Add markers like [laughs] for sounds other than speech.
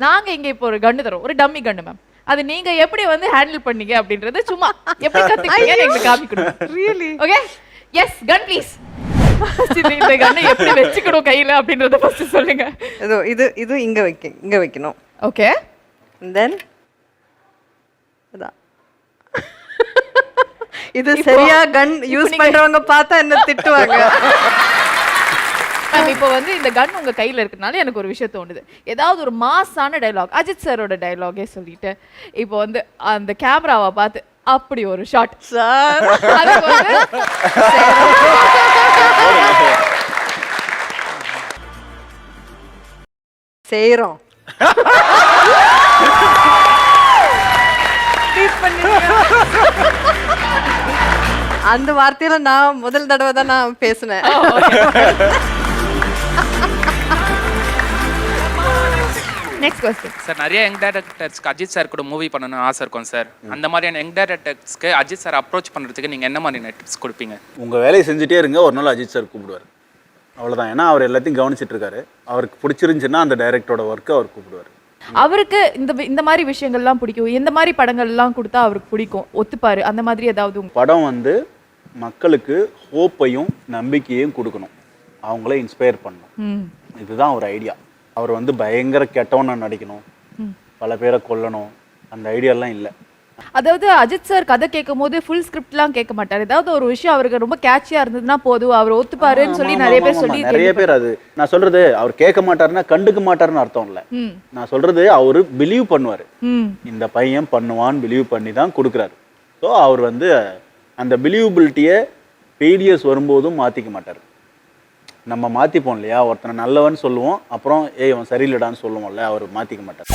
நாங்க இங்க இப்போ ஒரு கன்னு தரோம் ஒரு டம்மி கன்னு மேம் அது நீங்க எப்படி வந்து ஹேண்டில் பண்ணீங்க அப்படின்றது சும்மா எப்படி கத்துக்கிட்டீங்கன்னு எங்களுக்கு காமிக்கணும் really okay yes gun please இந்த கன்னை எப்படி வச்சுக்கணும் கையில அப்படின்றத ஃபர்ஸ்ட் சொல்லுங்க. இதோ இது இது இங்க வைக்க இங்க வைக்கணும். ஓகே தென் இது. சரியா கன் யூஸ் பண்றவங்க பார்த்தா என்ன திட்டுவாங்க? [laughs] மேம் இப்போ வந்து இந்த கன் உங்க கையில இருக்கனால எனக்கு ஒரு விஷயம் தோணுது. ஏதாவது ஒரு மாஸான டைலாக் அஜித் சாரோட டைலாகே சொல்லிட்டு இப்போ வந்து அந்த கேமராவை பார்த்து அப்படி ஒரு ஷாட் சார். செய்யறோம். அந்த வார்த்தையில நான் முதல் தடவை தான் நான் பேசினேன். நெக்ஸ்ட் கொஸ்டின் சார் நிறைய யங் டேரக்டர்ஸ்க்கு அஜித் சார் கூட மூவி பண்ணணும்னு ஆசை இருக்கும் சார் அந்த மாதிரியான யங் டேரக்டர்ஸ்க்கு அஜித் சார் அப்ரோச் பண்ணுறதுக்கு நீங்கள் என்ன மாதிரியான டிப்ஸ் கொடுப்பீங்க? உங்கள் வேலையை செஞ்சுட்டே இருங்க ஒரு நாள் அஜித் சார் கூப்பிடுவார். அவ்வளோதான் ஏன்னா அவர் எல்லாத்தையும் கவனிச்சிட்டு இருக்காரு. அவருக்கு பிடிச்சிருந்துச்சுன்னா அந்த டைரக்டரோட ஒர்க்கை அவர் கூப்பிடுவார். அவருக்கு இந்த வி- இந்த மாதிரி விஷயங்கள்லாம் பிடிக்கும். எந்த மாதிரி படங்கள்லாம் கொடுத்தா அவருக்கு பிடிக்கும்? ஒத்துப்பாரு? அந்த மாதிரி ஏதாவது படம் வந்து மக்களுக்கு ஹோப்பையும் நம்பிக்கையும் கொடுக்கணும். அவங்கள இன்ஸ்பயர் பண்ணணும். ம். இதுதான் ஒரு ஐடியா அவர் வந்து பயங்கர கெட்டவனா நடிக்கணும். பல பேரை கொல்லணும். அந்த ஐடியாலாம் இல்லை. அதாவது அஜித் சார் கதை கேட்கும் போது ஃபுல் ஸ்கிரிப்ட்லாம் கேட்க மாட்டார். ஏதாவது ஒரு விஷயம் அவருக்கு ரொம்ப கேட்சியா இருந்ததுன்னா போதும். அவர் ஒத்துப்பாருன்னு சொல்லி நிறைய பேர் சொல்லி நிறைய பேர் அது. நான் சொல்றது அவர் கேட்க மாட்டாருன்னா கண்டுக்க மாட்டாருன்னு அர்த்தம் இல்லை. நான் சொல்றது அவரு பிலீவ் பண்ணுவார். இந்த பையன் பண்ணுவான் பிலீவ் பண்ணி தான் கொடுக்குறாரு. ஸோ அவர் வந்து அந்த பிலீவபிலிட்டியை ஃபெயிலியர்ஸ் வரும்போதும் மாற்றிக்க மாட்டார். நம்ம மாற்றிப்போம் இல்லையா? ஒருத்தனை நல்லவன் சொல்லுவோம் அப்புறம் ஏய் அவன் சரியில்லடான்னு சொல்லுவோம்ல அவர் மாற்றிக்க மாட்டார்.